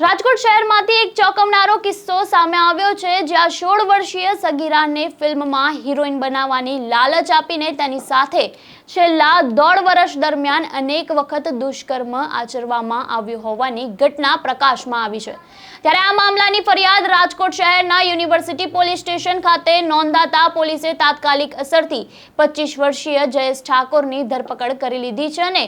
રાજકોટ શહેરમાંથી એક ચોંકાવનારો કિસ્સો સામે આવ્યો છે, જ્યાં સોળ વર્ષીય સગીરાને ફિલ્મમાં હિરોઈન બનાવવાની લાલચ આપીને તેની સાથે છેલ્લા દોઢ વર્ષ દરમિયાન અનેક વખત દુષ્કર્મ આચરવામાં આવ્યું હોવાની ઘટના પ્રકાશમાં આવી છે. ત્યારે આ મામલાની ફરિયાદ રાજકોટ શહેરના યુનિવર્સિટી પોલીસ સ્ટેશન ખાતે નોંધાતા પોલીસે તાત્કાલિક અસરથી પચીસ વર્ષીય જયેશ ઠાકોરની ધરપકડ કરી લીધી છે અને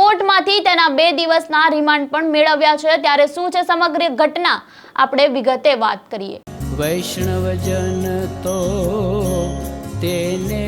કોર્ટમાંથી તેના બે દિવસના રિમાન્ડ પણ મેળવ્યા છે. ત્યારે શું છે સમગ્ર ઘટના? આપણે વિગતે વાત કરીએ. વૈષ્ણવજન તો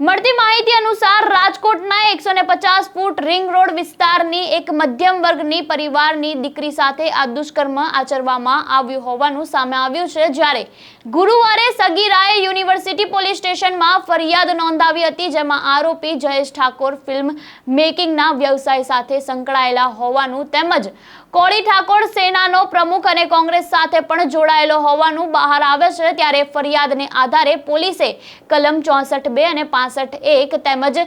મળતી માહિતી અનુસાર રાજકોટના એકસો ને પચાસ ફૂટ રિંગ રોડ વિસ્તારની એક મધ્યમ વર્ગની પરિવારની દીકરી સાથે આ દુષ્કર્મ આચરવામાં આવ્યું હોવાનું સામે આવ્યું છે. જ્યારે ગુરુવારે સગીરાએ યુનિવર્સિટી પોલીસ સ્ટેશનમાં ફરિયાદ નોંધાવી હતી, જેમાં આરોપી જયેશ ઠાકોર ફિલ્મ મેકિંગના વ્યવસાય સાથે સંકળાયેલા હોવાનું તેમજ કોળી ઠાકોર સેનાનો પ્રમુખ અને કોંગ્રેસ સાથે પણ જોડાયેલો હોવાનું બહાર આવે છે, ત્યારે ફરિયાદને આધારે પોલીસે કલમ ચોસઠ બે અને પાસઠ એક તેમજ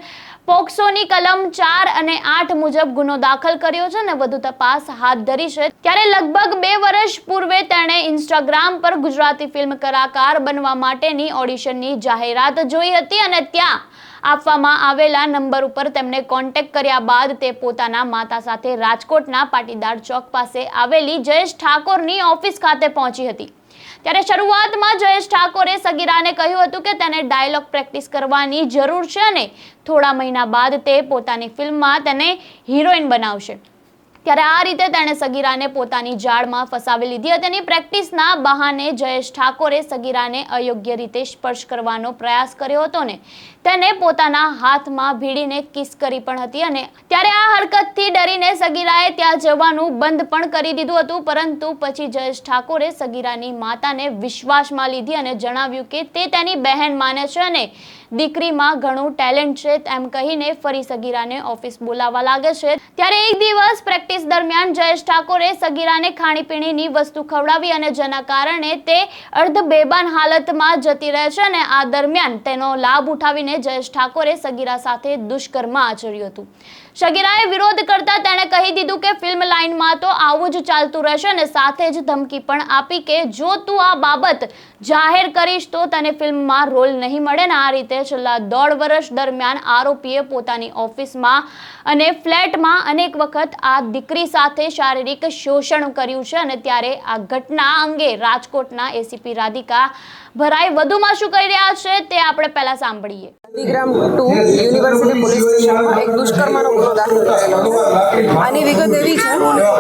પોક્સોની કલમ ચાર અને આઠ મુજબ ગુનો દાખલ કર્યો છે અને વધુ તપાસ હાથ ધરી છે. ત્યારે લગભગ બે વર્ષ પૂર્વે તેણે ઇન્સ્ટાગ્રામ પર ગુજરાતી ફિલ્મ કલાકાર બનવા માટેની ઓડિશનની જાહેરાત જોઈ હતી અને ત્યાં આપવામાં આવેલા નંબર ઉપર તેમને કોન્ટેક્ટ કર્યા બાદ તે પોતાના માતા સાથે રાજકોટના પાટીદાર ચોક પાસે આવેલી જયેશ ઠાકોરની ઓફિસ ખાતે પહોંચી હતી. ત્યારે શરૂઆતમાં જયેશ ઠાકોરે સગીરાને કહ્યું હતું કે તેને ડાયલોગ પ્રેક્ટિસ કરવાની જરૂર છે અને થોડા મહિના બાદ તે પોતાની ફિલ્મમાં તેને હિરોઈન બનાવશે. ત્યારે આ રીતે તેણે સગીરાને પોતાની જાળમાં ફસાવી લીધી હતી અને પ્રેક્ટિસના બહાને જયેશ ઠાકોરે સગીરાને અયોગ્ય રીતે સ્પર્શ કરવાનો પ્રયાસ કર્યો હતો ને તેને પોતાના હાથમાં ભીડીને કિસ કરી પણ હતી અને ત્યારે આ હરકતથી ડરીને સગીરાએ ત્યાં જવાનું બંધ પણ કરી દીધું હતું, પરંતુ પછી જયેશ ઠાકોરે સગીરાની માતાને વિશ્વાસમાં લીધી અને જણાવ્યું કે તે તેની બહેન માને છે અને દીકરીમાં ઘણું ટેલેન્ટ છે એમ કહીને ફરી સગીરાને ઓફિસ બોલાવવા લાગે છે. ત્યારે એક દિવસ પ્રેક્ટિસ દરમિયાન જયેશ ઠાકોરે સગીરાને ખાણીપીણીની વસ્તુ ખવડાવી અને જેના કારણે તે અર્ધ બેબાન હાલતમાં જતી રહે છે અને આ દરમિયાન તેનો લાભ ઉઠાવીને જયેશ ઠાકોરે સગીરા સાથે દુષ્કર્મ આચર્યું હતું. સગીરાએ વિરોધ કરતા તેણે કહી દીધું કે ફિલ્મ લાઇનમાં તો આવું જ ચાલતું રહેશે અને સાથે જ ધમકી પણ આપી કે જો તું આ બાબત જાહેર કરીશ તો તને ફિલ્મમાં રોલ નહીં મળે ને આ રીતે છેલ્લા દોઢ વર્ષ દરમિયાન આરોપીએ પોતાની ઓફિસમાં અને ફ્લેટમાં અનેક વખત આ દીકરી સાથે શારીરિક શોષણ કર્યું છે અને ત્યારે આ ઘટના અંગે રાજકોટના એસીપી રાધિકા ભરાઈ વધુમાં શું કરી રહ્યા છે તે આપણે પહેલા સાંભળીએ. ગાંધીગ્રામ ટુ યુનિવર્સિટી પોલીસ સ્ટેશનમાં એક દુષ્કર્મનો ગુનો દાખલ કરેલો છે. આની વિગત એવી છે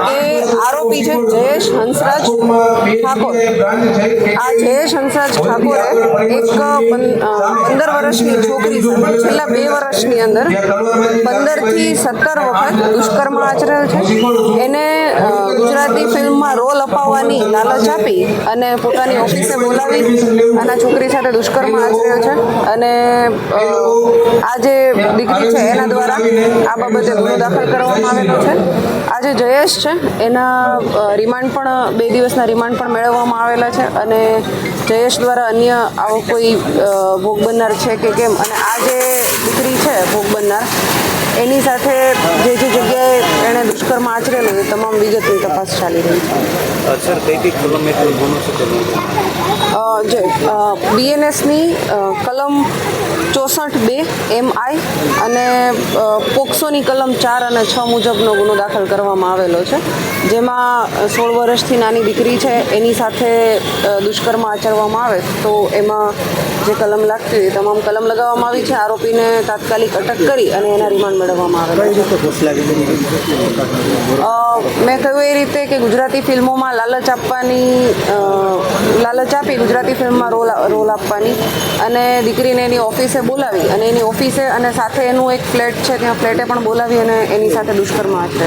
કે આરોપી છે જયેશ હંસરાજ ઠાકોર. આ જયેશ હંસરાજ ઠાકોરે એક પંદર પંદર વર્ષની છોકરી સાથે છેલ્લા બે વર્ષની અંદર પંદરથી સત્તર વખત દુષ્કર્મ આચરેલ છે. એને ગુજરાતી ફિલ્મમાં રોલ અપાવવાની લાલચ આપી અને પોતાની ઓફિસે બોલાવી અને છોકરી સાથે દુષ્કર્મ આચર્યો છે. અને આ જે દીકરી છે, એના દ્વારા આ બાબતે ગુનો દાખલ કરવામાં આવેલો છે. આ જે જયેશ છે. એના રિમાન્ડ પણ બે દિવસના રિમાન્ડ પણ મેળવવામાં આવેલા છે અને જયેશ દ્વારા અન્ય આવો કોઈ ભોગ બનનાર છે કે કેમ? અને આ જે દીકરી છે ભોગ બનનાર એની સાથે જે જે જગ્યાએ એણે દુષ્કર્મ આચરેલું એ તમામ વિગતની તપાસ ચાલી રહી છે. સર કઈ કઈ કલમ હેઠળ ગુનો છે તેનો અ, જે બીએનએસની કલમ ચોસઠ બે એમ આઈ અને પોક્સોની કલમ ચાર અને છ મુજબનો ગુનો દાખલ કરવામાં આવેલો છે. જેમાં સોળ વર્ષથી નાની દીકરી છે એની સાથે દુષ્કર્મ આચરવામાં આવે તો એમાં જે કલમ લાગતી હોય એ તમામ કલમ લગાવવામાં આવી છે. આરોપીને તાત્કાલિક અટક કરી અને એના રિમાન્ડ મેળવવામાં આવે છે. મેં કહ્યું એ રીતે કે ગુજરાતી ફિલ્મોમાં લાલચ આપવાની લાલચ આપી ગુજરાતી ફિલ્મમાં રોલ રોલ આપવાની અને દીકરીને એની ઓફિસે બોલાવી અને એની ઓફિસે અને સાથે એનું એક ફ્લેટ છે ત્યાં ફ્લેટે પણ બોલાવી અને એની સાથે દુષ્કર્મ આચરે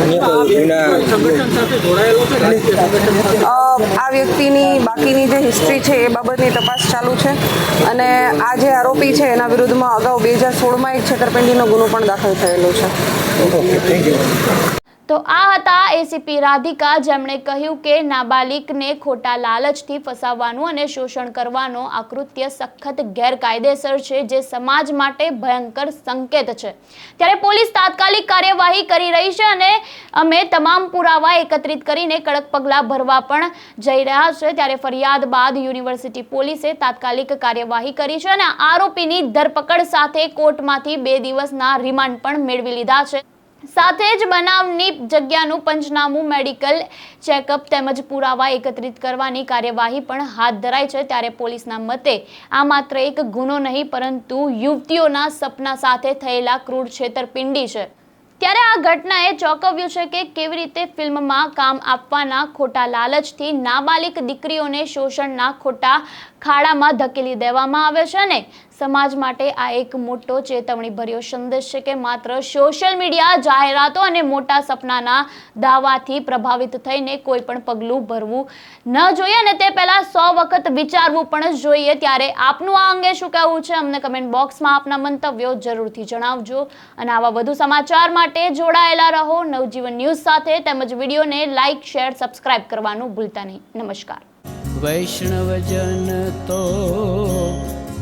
આ વ્યક્તિની બાકીની જે હિસ્ટ્રી છે એ બાબતની તપાસ ચાલુ છે અને આ જે આરોપી છે એના વિરુદ્ધમાં અગાઉ બે હજાર સોળમાં એક છેતરપિંડીનો ગુનો પણ દાખલ થયેલો છે. તો આ હતા એસીપી રાધિકા, જેમણે કહ્યું કે નાબાલિકને ખોટા લાલચથી ફસાવવાનું અને શોષણ કરવાનો આ કૃત્ય સખત ગેરકાયદેસર છે, જે સમાજ માટે ભયંકર સંકેત છે. ત્યારે પોલીસ તાત્કાલિક કાર્યવાહી કરી રહી છે અને અમે તમામ પુરાવા એકત્રિત કરીને કડક પગલાં ભરવા પણ જઈ રહ્યા છે. ત્યારે ફરિયાદ બાદ યુનિવર્સિટી પોલીસે તાત્કાલિક કાર્યવાહી કરી છે અને આરોપીની ધરપકડ સાથે કોર્ટમાંથી બે દિવસના રિમાન્ડ પણ મેળવી લીધા છે. સાથે જ બનાવની જગ્યાનું પંચનામું, મેડિકલ ચેકઅપ તેમજ પુરાવા એકત્રિત કરવાની કાર્યવાહી પણ હાથ ધરાઈ છે. ત્યારે પોલીસના મતે આ માત્ર એક ગુનો નહીં, પરંતુ યુવતીઓના સપના સાથે થયેલા ક્રૂર છેતરપિંડી છે. ત્યારે આ ઘટનાએ ચોંકાવ્યું છે કે કેવી રીતે ફિલ્મમાં કામ આપવાના ખોટા લાલચથી નાબાલિક દીકરીઓને શોષણના ખોટા ખાડામાં ધકેલી દેવામાં આવે છે ને સમાજ માટે આ એક મોટો ચેતવણી ભર્યો સંદેશ છે કે માત્ર સોશિયલ મીડિયા જાહેરાતો અને મોટા સપનાના દાવાથી પ્રભાવિત થઈને કોઈ પણ પગલું ભરવું ન જોઈએ અને તે પહેલાં સો વખત વિચારવું પણ જોઈએ. ત્યારે આપનું આ અંગે શું કહેવું છે અમને કમેન્ટ બોક્સમાં આપના મંતવ્યો જરૂરથી જણાવજો. અને આવા વધુ સમાચાર માટે જોડાયેલા રહો નવજીવન ન્યૂઝ સાથે તેમજ વિડીયોને લાઇક શેર સબસ્ક્રાઇબ કરવાનું ભૂલતા નહીં. નમસ્કાર. વૈષ્ણવજન તો